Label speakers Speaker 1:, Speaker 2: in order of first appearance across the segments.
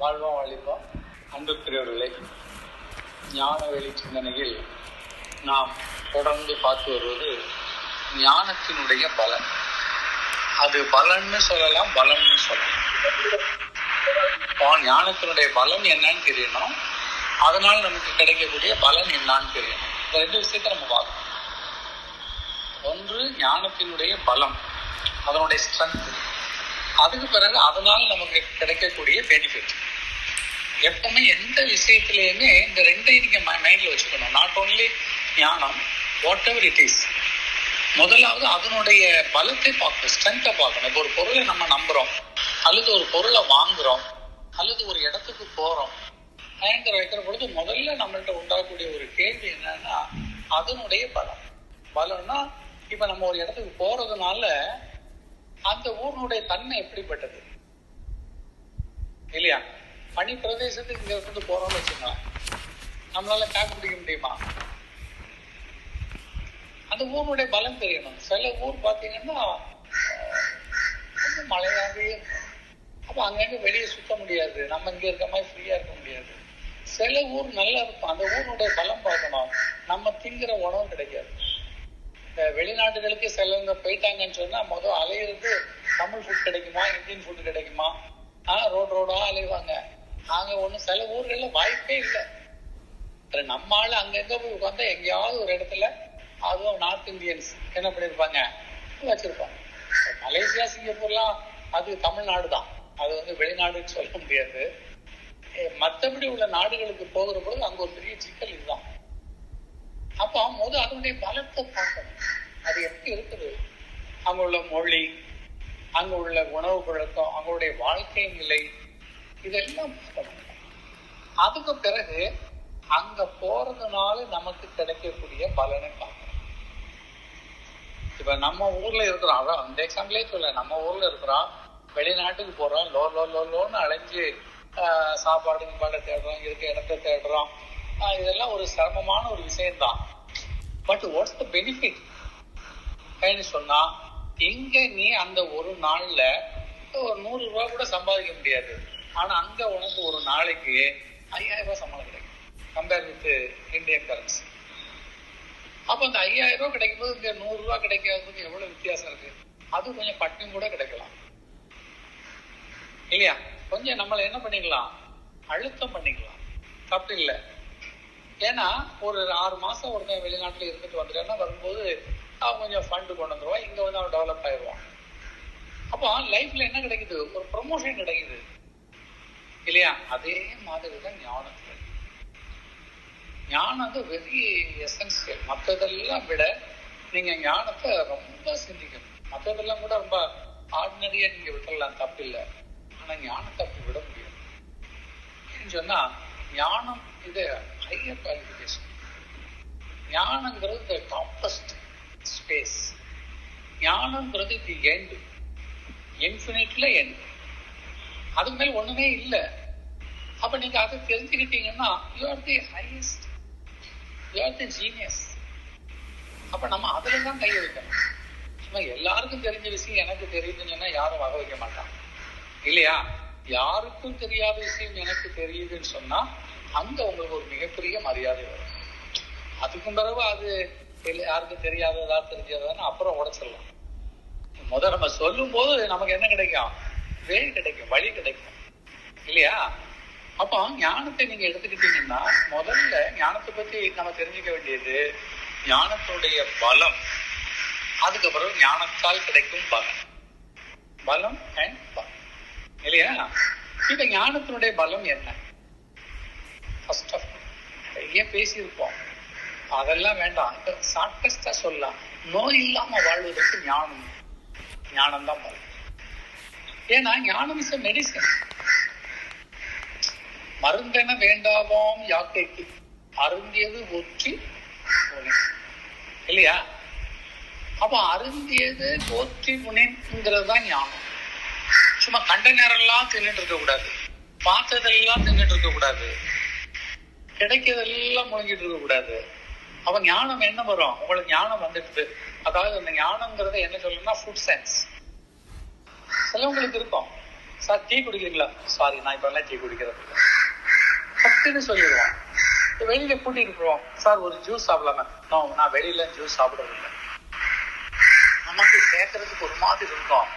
Speaker 1: வாழ்வோம் அழிப்போம் அன்புக்குரியவர்களே ஞான வெளி சிந்தனையில் நாம் தொடர்ந்து பார்த்து வருவது ஞானத்தினுடைய பலன். அது பலன்னு சொல்லலாம் பலன்னு சொல்லலாம். இப்போ ஞானத்தினுடைய பலன் என்னன்னு தெரியணும். அதனால நமக்கு கிடைக்கக்கூடிய பலன் என்னன்னு தெரியணும். இந்த ரெண்டு விஷயத்தை நம்ம பார்க்கணும். ஒன்று ஞானத்தினுடைய பலம் அதனுடைய ஸ்ட்ரென்த் அதுக்கு பிறகு அதனால நமக்கு கிடைக்கக்கூடிய பெனிஃபிட் எப்பவுமே எந்த விஷயத்திலையுமே இந்த ரெண்டையும் நீங்க மைண்ட்ல வச்சுக்கணும். நாட் ஓன்லி ஞானம் வாட் எவர் இட் இஸ் முதலாவது அதனுடைய பலத்தை பார்க்கணும் ஸ்ட்ரென்த்தை பார்க்கணும். இப்போ ஒரு பொருளை நம்ம நம்புறோம். அல்லது ஒரு பொருளை வாங்குறோம். அல்லது ஒரு இடத்துக்கு போறோம். பயங்கர வைக்கிற பொழுது முதல்ல நம்மள்ட்ட உண்டாகக்கூடிய ஒரு கேள்வி என்னன்னா அதனுடைய பலம். பலம்னா இப்ப நம்ம ஒரு இடத்துக்கு போறதுனால அந்த ஊரினுடைய தன்மை எப்படிப்பட்டது? இல்லையா? பனி பிரதேசத்துக்கு இங்க இருந்து போறோம்னு வச்சுக்கலாம் நம்மளால டேக் பிடிக்க முடியுமா? அந்த ஊருடைய பலம் தெரியணும். சில ஊர் பாத்தீங்கன்னா மழையாகவே ரொம்ப இருக்கும். அப்ப அங்கங்க வெளியே சுத்த முடியாது. நம்ம இங்க இருக்க மாதிரி ஃப்ரீயா இருக்க முடியாது. சில ஊர் நல்லா இருக்கும். அந்த ஊருடைய பலம் பார்க்கணும். நம்ம திங்கிற உணவு கிடைக்காது. வெளிநாட்டுகளுக்கு சிலவங்க போயிட்டாங்கன்னு சொன்னா முதல் அலையிறது தமிழ் ஃபுட் கிடைக்குமா இந்தியன் ஃபுட் கிடைக்குமா? ஆஹ் ரோடு ரோடா அலைவாங்க. நாங்க ஒண்ணும் சில ஊர்கள்ல வாய்ப்பே இல்லை. நம்ம ஆளு அங்கங்க போய் உட்காந்தா எங்கேயாவது ஒரு இடத்துல அதுவும் நார்த் இந்தியன்ஸ் என்ன பண்ணிருப்பாங்க? வச்சிருப்பாங்க. மலேசியா சிங்கப்பூர்லாம் அது தமிழ்நாடு தான் அது வந்து வெளிநாடுன்னு சொல்ல முடியாது. மத்தபடி உள்ள நாடுகளுக்கு போகிற பொழுது அங்க ஒரு பெரிய சிக்கல் இதுதான். அப்ப முதல் அதனுடைய பலத்தை பார்க்கணும். அது எப்படி இருக்குது அங்க உள்ள மொழி அங்க உள்ள உணவு பழக்கம் அவங்களுடைய வாழ்க்கை நிலை இதெல்லாம் அதுக்கு பிறகு அங்க போறதுனால நமக்கு கிடைக்கக்கூடிய பலனை பார்க்கணும். இப்ப நம்ம ஊர்ல இருக்கிறோம். அதான் அந்த எக்ஸாம்பிளே சொல்ல நம்ம ஊர்ல இருக்கிறோம். வெளிநாட்டுக்கு போறோம். லோ லோ லோ லோன்னு அலைஞ்சு ஆஹ், சாப்பாடு பாட தேடுறோம். இருக்க இடத்த தேடுறோம். இதெல்லாம் ஒரு சிரமமான ஒரு விஷயம்தான். பட் வாட்ஸ் த பெனிஃபிட் ஏன்னு சொன்னா இங்க நீ அந்த ஒரு நாள்ல ஒரு நூறு ரூபாய் கூட சம்பாதிக்க முடியாது. ஆனா அங்க உனக்கு ஒரு நாளைக்கு ஐயாயிரம் ரூபாய் சம்பளம் கிடைக்கும். கம்பேர் வித் இந்தியன் கரன்சி அப்ப அந்த ஐயாயிரம் ரூபாய் கிடைக்கும் போது இங்க நூறு ரூபாய் கிடைக்காததுக்கு எவ்வளவு வித்தியாசம் இருக்கு? அது கொஞ்சம் பட்டினி கூட கிடைக்கலாம். இல்லையா? கொஞ்சம் நம்மள என்ன பண்ணிக்கலாம்? அழுத்தம் பண்ணிக்கலாம். தப்பு இல்லை. ஏன்னா ஒரு ஆறு மாசம் ஒருத்தன் வெளிநாட்டுல இருந்துட்டு வந்துட்டேன்னா வரும்போது அவன் கொஞ்சம் ஃபண்டு கொண்டு வந்துருவான் இங்க வந்து அவன் டெவலப் ஆயிடுவான். அப்போ லைஃப்ல என்ன கிடைக்குது? ஒரு ப்ரொமோஷன் கிடைக்குது. இல்லையா? அதே மாதிரி தான் ஞானத்துல. ஞானம் வந்து வெரி எசென்சியல் மற்றதெல்லாம் விட நீங்க ஞானத்தை ரொம்ப சிந்திக்கணும். மற்றதெல்லாம் கூட ரொம்ப ஆர்டினரியா நீங்க விட்டுறலாம் தப்பு இல்லை. ஆனா ஞானத்தை அப்படி விட முடியும் சொன்னா ஞானம் இது ஹையர் குவாலிபிகேஷன் ஞானங்கிறது டாப்பஸ்ட் ஸ்பேஸ் ஞானம்ங்கிறது தி எண்ட் இன்ஃபினிட்ல எண்டு அது மேல ஒண்ணுமே இல்லை. அப்ப நீங்க அதை தெரிஞ்சுக்கிட்டீங்கன்னா you are the highest you are the genius அப்ப நம்ம அதுல தான் கை வைக்கணும். சும்மா எல்லாருக்கும் தெரிஞ்ச விஷயம் எனக்கு தெரியுதுன்னு சொன்னா யாரும் வக வைக்க மாட்டாங்க. இல்லையா? யாருக்கும் தெரியாத விஷயம் எனக்கு தெரியுதுன்னு சொன்னா அங்க உங்களுக்கு ஒரு மிகப்பெரிய மரியாதை வரும். அதுக்கும் பிறகு அது இல்ல- யாருக்கும் தெரியாததா தெரிஞ்சதான்னு அப்புறம் உடைச்சிடலாம். முத நம்ம சொல்லும் போது நமக்கு என்ன கிடைக்கும்? வேலை கிடைக்கும் வழி கிடைக்கும். இல்லையா? அப்போ ஞானத்தை நீங்க எடுத்துக்கிட்டீங்கன்னா முதல்ல ஞானத்தை பத்தி நம்ம தெரிஞ்சுக்க வேண்டியது ஞானத்துடைய பலம். அதுக்கப்புறம் ஞானத்தால் கிடைக்கும் பலம். பலம் அண்ட் பலம். இல்லையா? இப்ப ஞானத்தினுடைய பலம் என்ன? ஃபர்ஸ்ட் ஆஃப் ஏன் பேசியிருப்போம். அதெல்லாம் வேண்டாம். இப்ப ஷார்டஸ்டா சொல்லலாம் நோய் இல்லாம வாழ்வதற்கு ஞானம். ஞானம் தான் பலம். ஏன்னா ஞானம் இஸ் மெடிசன் மருந்தென வேண்டாவாம் யாக்கைக்கு. அருந்தியது ஒற்றி இல்லையா? அப்ப அருந்தியது போற்றி முனிங்கிறது தான் ஞானம். சும்மா கண்ட நேரம்லாம் தின்னுட்டு இருக்க கூடாது. பார்த்ததெல்லாம் தின்னுட்டு இருக்க கூடாது. கிடைக்கிறதெல்லாம் முழங்கிட்டு இருக்க கூடாது. அப்ப ஞானம் என்ன வரும்? உங்களுக்கு ஞானம் வந்துடுது. அதாவது அந்த ஞானம்ங்கிறது என்ன சொல்லணும்னா ஃபுட் சென்ஸ் சிலவங்களுக்கு இருக்கும். Sir tea குடிக்கிறீங்களா? சாரி நான் இப்ப எல்லாம் டீ குடிக்கிறது இல்ல. பட்டுன்னு சொல்லிடுவோம் வெளியில கூட்டிட்டு போவோம். சார் ஒரு ஜூஸ் சாப்பிடலாமே. நான் வெளியில ஜூஸ் சாப்பிடவில்லை நமக்கு கேட்கறதுக்கு ஒரு மாதிரி இருக்கும்.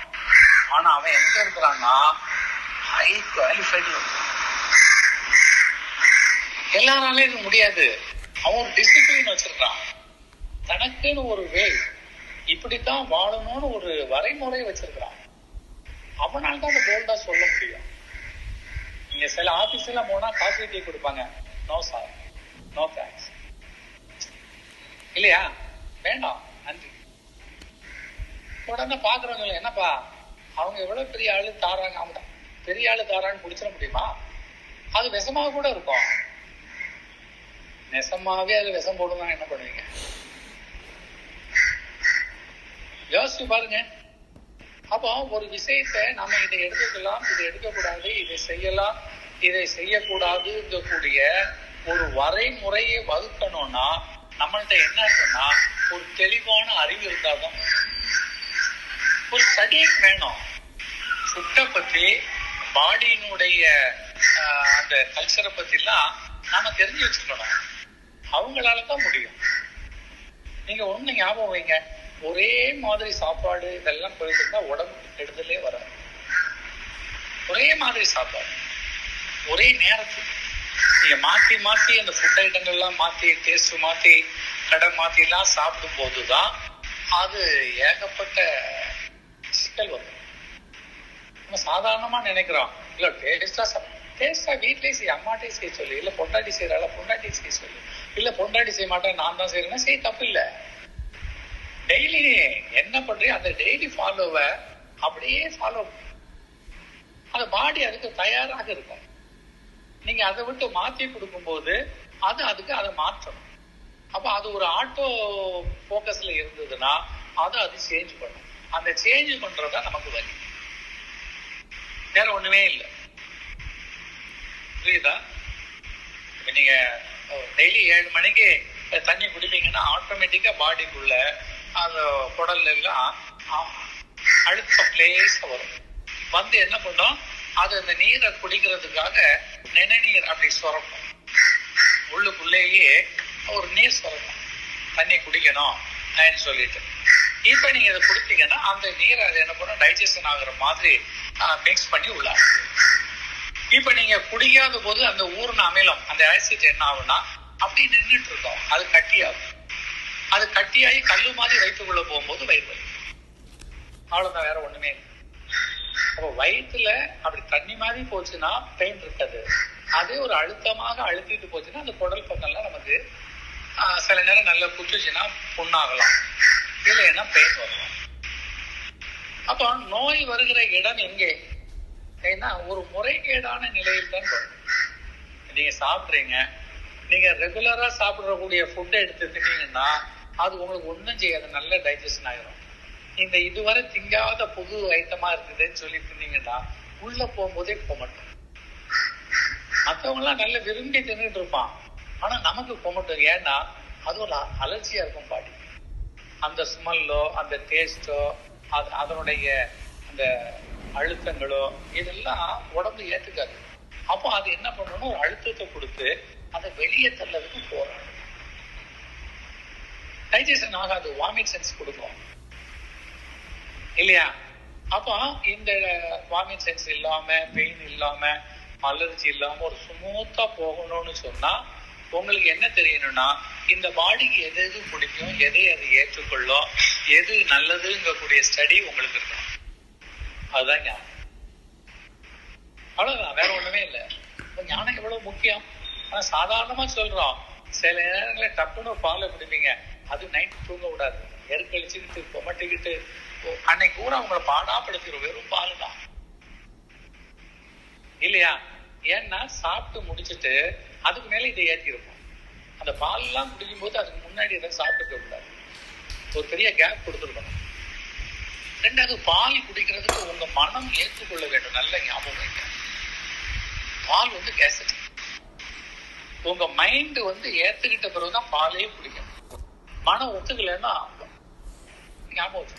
Speaker 1: ஆனா அவன் எங்க இருக்கிறான்னா ஹை குவாலிஃபைடு எல்லாராலையும் இது முடியாது. அவன் ஒரு டிசிப்ளின் வச்சிருக்கான். தனக்குன்னு ஒரு வே இப்படித்தான் வாழணும்னு ஒரு வரைமுறையை வச்சிருக்கான் அவனால தான் அந்த போல்டா சொல்ல முடியும். நீங்க சில ஆபீஸ் எல்லாம் போனா காஃபி டீ கொடுப்பாங்க. நோ சார் நோ தேங்க்ஸ் இல்லையா? வேண்டாம். நன்றி. உடனே பாக்குறவங்க என்னப்பா? அவங்க எவ்வளவு பெரிய ஆளு தாராங்க அவங்க பெரிய ஆளு தாரான்னு குடிச்சிட முடியுமா? அது விஷமாக கூட இருக்கும். நெசமாவே அது விஷம் போடுனா என்ன பண்ணுவீங்க? யோசிச்சு பாருங்க. அப்போ ஒரு விஷயத்தை நம்ம இதை எடுத்துக்கலாம் இதை எடுக்கக்கூடாது இதை செய்யலாம் இதை செய்யக்கூடாதுங்கக்கூடிய ஒரு வரைமுறையை வகுக்கணும்னா நம்மள்ட்ட என்ன இருக்குன்னா ஒரு தெளிவான அறிவு இருந்தாதான் ஒரு ஸ்டடி வேணும். ஃபுட்டை பத்தி பாடியினுடைய அந்த கல்ச்சரை பத்திலாம் நாம தெரிஞ்சு வச்சுக்கணும். அவங்களால தான் முடியும். நீங்க ஒண்ணு ஞாபகம் வைங்க. ஒரே மாதிரி சாப்பாடு இதெல்லாம் போயிருந்தா உடம்புக்கு கெடுதலே வராது. ஒரே மாதிரி சாப்பாடு. ஒரே நேரத்துக்கு நீங்க மாத்தி மாத்தி அந்த ஃபுட் ஐட்டங்கள்லாம் மாத்தி டேஸ்ட் மாத்தி கடை மாத்தி எல்லாம் சாப்பிடும் போதுதான் அது ஏகப்பட்ட சிக்கல் வரும். நம்ம சாதாரணமா நினைக்கிறோம். இல்ல டேஸ்டா டேஸ்டா வீட்லயே செய்ய அம்மாட்டே செய்ய சொல்லு. இல்ல பொண்டாட்டி செய்யறால பொண்டாட்டி செய்ய சொல்லு. இல்ல பொண்டாட்டி செய்ய மாட்டேன் நான் தான் செய்யறேன்னா செய்ய தப்பு இல்ல. டெய்லி என்ன பண்றீங்க அந்த டெய்லி ஃபாலோவை அப்படியே ஃபாலோ அந்த பாடி அதுக்கு தயாராக இருக்கும். நீங்க அதை விட்டு மாத்தி கொடுக்கும்போது அது அதுக்கு அதை மாற்றணும் அப்ப அது ஒரு ஆட்டோ போக்கஸ்ல இருந்ததுன்னா அதை அது சேஞ்ச் பண்ணும். அந்த சேஞ்ச் பண்றதா நமக்கு வலி வேற ஒண்ணுமே இல்லை. புரியுதா? இப்ப நீங்க டெய்லி ஏழு மணிக்கு தண்ணி குடிப்பீங்கன்னா ஆட்டோமேட்டிக்கா பாடிக்குள்ள அந்த குடல்ல எல்லாம் அழுத்தம் பிளேஸா வரும். வந்து என்ன பண்ணும்? அது அந்த நீரை குடிக்கிறதுக்காக நிணநீர் அப்படி சுரக்கும். உள்ளுக்குள்ளேயே ஒரு நீர் சுரக்கும். தண்ணி குடிக்கணும் அப்படின்னு சொல்லிட்டு. இப்ப நீங்க இதை குடித்தீங்கன்னா அந்த நீர் அது என்ன பண்ணும்? டைஜஷன் ஆகுற மாதிரி மிக்ஸ் பண்ணி உள்ள இப்ப நீங்க குடிக்காத போது அந்த ஊர்ன அமிலம் அந்த ஆசிட் என்ன ஆகும்னா அப்படி நின்றுட்டு இருக்கோம். அது கட்டியாகும். அது கட்டியாகி கல்லு மாதிரி வயிற்றுக்குள்ள போகும்போது வயிறு வலி. அவ்வளவுதான் வேற ஒண்ணுமே இல்லை. அப்போ வயிற்றுல அப்படி தண்ணி மாதிரி போச்சுன்னா பெயின் இருக்காது. அதே ஒரு அழுத்தமாக அழுத்திட்டு போச்சுன்னா அந்த குடல் பக்கம்லாம் நமக்கு சில நேரம் நல்லா குத்துச்சுன்னா புண்ணாகலாம். இல்லைன்னா பெயின் வரலாம் அப்போ நோய் வருகிற இடம் எங்கே? ஏன்னா ஒரு முறைகேடான நிலையில் தான் வரும். நீங்க சாப்பிட்றீங்க நீங்க ரெகுலரா சாப்பிடக்கூடிய ஃபுட்டை எடுத்து தின்னீங்கன்னா அது உங்களுக்கு ஒன்றும் செய்யாது நல்ல டைஜஷன் ஆயிரும். இந்த இதுவரை திங்காத புது ஐட்டமா இருக்குதுன்னு சொல்லி தின்னீங்கன்னா உள்ள போகும்போதே போக மாட்டோம். மற்றவங்க நல்ல விரும்பி தின்னுட்டு இருப்பான். ஆனா நமக்கு போக மாட்டோம். ஏன்னா அது ஒரு அலர்ஜியா இருக்கும் பாடி. அந்த ஸ்மெல்லோ அந்த டேஸ்டோ அது அதனுடைய அந்த அழுத்தங்களோ இதெல்லாம் உடம்பு ஏத்துக்காது. அப்போ அது என்ன பண்ணணும்? ஒரு அழுத்தத்தை கொடுத்து அதை வெளியே தள்ளதுக்கு போராடும் டைஜஷன் ஆகாது வாமிட் சென்ஸ் கொடுக்கும். இல்லையா? அப்போ இந்த வாமிட் சென்ஸ் இல்லாம பெயின் இல்லாம அலர்ஜி இல்லாம ஒரு ஸ்மூத்தா போகணும்னு சொன்னா உங்களுக்கு என்ன தெரியணும்னா இந்த பாடிக்கு எது எது பிடிக்கும் எதை அது ஏற்றுக்கொள்ளும் எது நல்லதுங்கக்கூடிய ஸ்டடி உங்களுக்கு இருக்கணும். அதுதான் ஞானம் அவ்வளவுதான் வேற ஒண்ணுமே இல்லை. ஞானம் எவ்வளவு முக்கியம்? ஆனா சாதாரணமா சொல்றோம். சில நேரங்களில் டப்புன்னு பாலை குடிப்பீங்க. அது நைட் தூங்க கூடாது. எருக்கழிச்சுக்கிட்டு கொமட்டிக்கிட்டு அன்னைக்கு கூட அவங்கள பாடாப்படுத்திடும் வெறும் பால் தான் இல்லையா? ஏன்னா சாப்பிட்டு முடிச்சுட்டு அதுக்கு மேல இதை ஏற்றிருப்போம் அந்த பால் எல்லாம் போது அதுக்கு முன்னாடி எதாவது சாப்பிட்டு கூடாது ஒரு பெரிய கேப் கொடுத்துருக்கணும். ரெண்டாவது பால் குடிக்கிறதுக்கு உங்க மனம் ஏற்றுக்கொள்ள வேண்டும். நல்ல ஞாபகம் வைக்க பால் வந்து கேசட். உங்க மைண்ட் வந்து ஏத்துக்கிட்ட பிறகுதான் பாலே குடிக்கும் மனம் ஒத்துக்கலைன்னா ஞாபகம்